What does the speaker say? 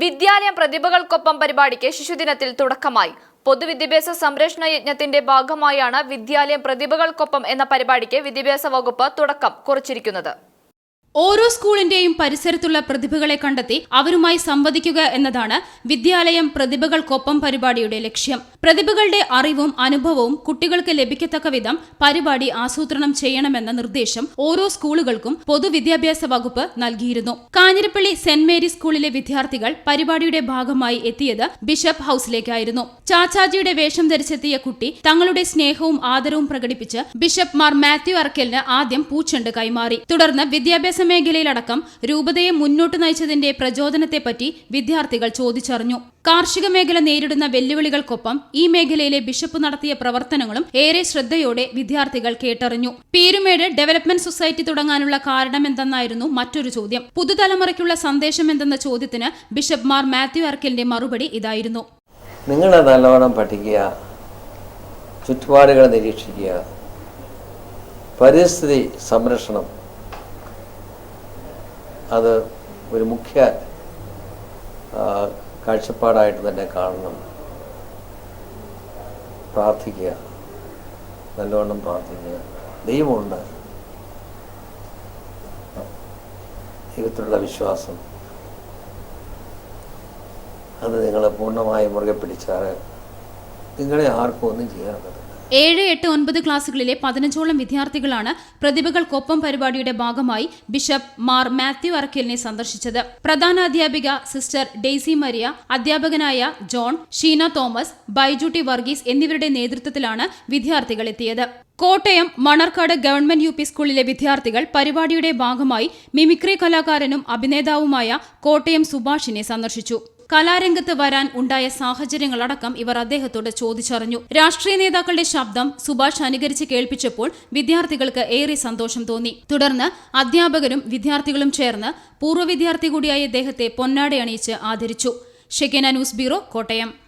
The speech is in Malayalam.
വിദ്യാലയം പ്രതിഭകൾക്കൊപ്പം പരിപാടിക്ക് ശിശുദിനത്തിൽ തുടക്കമായി. പൊതുവിദ്യാഭ്യാസ സംരക്ഷണ യജ്ഞത്തിന്റെ ഭാഗമായാണ് വിദ്യാലയം പ്രതിഭകൾക്കൊപ്പം എന്ന പരിപാടിക്ക് വിദ്യാഭ്യാസ വകുപ്പ് തുടക്കം കുറിച്ചിരിക്കുന്നത്. ഓരോ സ്കൂളിന്റെയും പരിസരത്തുള്ള പ്രതിഭകളെ കണ്ടെത്തി അവരുമായി സംവദിക്കുക എന്നതാണ് വിദ്യാലയം പ്രതിഭകൾക്കൊപ്പം പരിപാടിയുടെ ലക്ഷ്യം. പ്രതിഭകളുടെ അറിവും അനുഭവവും കുട്ടികൾക്ക് ലഭിക്കത്തക്ക വിധം പരിപാടി ആസൂത്രണം ചെയ്യണമെന്ന നിർദ്ദേശം ഓരോ സ്കൂളുകൾക്കും പൊതുവിദ്യാഭ്യാസ വകുപ്പ് നൽകിയിരുന്നു. കാഞ്ഞിരപ്പള്ളി സെന്റ് മേരി സ്കൂളിലെ വിദ്യാർത്ഥികൾ പരിപാടിയുടെ ഭാഗമായി എത്തിയത് ബിഷപ്പ് ഹൌസിലേക്കായിരുന്നു. ചാച്ചാജിയുടെ വേഷം ധരിച്ചെത്തിയ കുട്ടി തങ്ങളുടെ സ്നേഹവും ആദരവും പ്രകടിപ്പിച്ച് ബിഷപ്പ് മാർ മാത്യു അർക്കലിന് ആദ്യം പൂച്ചെണ്ട് കൈമാറി. തുടർന്ന് വിദ്യാഭ്യാസ മേഖലയിലടക്കം രൂപതയെ മുന്നോട്ട് നയിച്ചതിന്റെ പ്രചോദനത്തെപ്പറ്റി വിദ്യാർത്ഥികൾ ചോദിച്ചറിഞ്ഞു. കാർഷിക മേഖല നേരിടുന്ന വെല്ലുവിളികൾക്കൊപ്പം ഈ മേഖലയിലെ ബിഷപ്പ് നടത്തിയ പ്രവർത്തനങ്ങളും ഏറെ ശ്രദ്ധയോടെ വിദ്യാർത്ഥികൾ കേട്ടറിഞ്ഞു. പീരുമേട് ഡെവലപ്മെന്റ് സൊസൈറ്റി തുടങ്ങാനുള്ള കാരണമെന്തെന്നായിരുന്നു മറ്റൊരു ചോദ്യം. പുതുതലമുറയ്ക്കുള്ള സന്ദേശം എന്തെന്ന ചോദ്യത്തിന് ബിഷപ്പ് മാർ മാത്യു അർക്കലിന്റെ മറുപടി ഇതായിരുന്നു. നിങ്ങൾ നല്ലവണ്ണം പഠിക്കുക ചുറ്റുപാടുകളെ നിരീക്ഷിക്കുക പരിസ്ഥിതി സംരക്ഷണം അത് ഒരു മുഖ്യ കാഴ്ചപ്പാടായിട്ട് തന്നെ കാണണം. പ്രാർത്ഥിക്കുക. നല്ലവണ്ണം പ്രാർത്ഥിക്കുക. ദൈവമുണ്ട്. ദൈവത്തിലുള്ള വിശ്വാസം. അത് നിങ്ങളെ പൂർണമായി മുറുകെ പിടിച്ചാൽ നിങ്ങളെ ആർക്കും ഒന്നും പറ്റില്ല. ഏഴ് എട്ട് ഒൻപത് ക്ലാസുകളിലെ പതിനഞ്ചോളം വിദ്യാർത്ഥികളാണ് പ്രതിഭകൾക്കൊപ്പം പരിപാടിയുടെ ഭാഗമായി ബിഷപ്പ് മാർ മാത്യു അറക്കലിനെ സന്ദർശിച്ചത്. പ്രധാന അധ്യാപിക സിസ്റ്റർ ഡെയ്സി മരിയ അധ്യാപകനായ ജോൺ ഷീന തോമസ് ബൈജൂട്ടി വർഗീസ് എന്നിവരുടെ നേതൃത്വത്തിലാണ് വിദ്യാർത്ഥികൾ എത്തിയത്. Kottayam Manarcad government U P സ്കൂളിലെ വിദ്യാർത്ഥികൾ പരിപാടിയുടെ ഭാഗമായി മിമിക്രി കലാകാരനും അഭിനേതാവുമായ കോട്ടയം സുഭാഷിനെ സന്ദർശിച്ചു. കലാരംഗത്ത് വരാൻ ഉണ്ടായ സാഹചര്യങ്ങളടക്കം ഇവർ അദ്ദേഹത്തോട് ചോദിച്ചറിഞ്ഞു. രാഷ്ട്രീയ നേതാക്കളുടെ ശബ്ദം സുഭാഷ് അനുകരിച്ച് കേൾപ്പിച്ചപ്പോൾ വിദ്യാർത്ഥികൾക്ക് ഏറെ സന്തോഷം തോന്നി. തുടർന്ന് അധ്യാപകരും വിദ്യാർത്ഥികളും ചേർന്ന് പൂർവ വിദ്യാർത്ഥി കൂടിയായ ഇദ്ദേഹത്തെ പൊന്നാടയണിയിച്ച് ആദരിച്ചു. Shekinah news bureau Kottayam.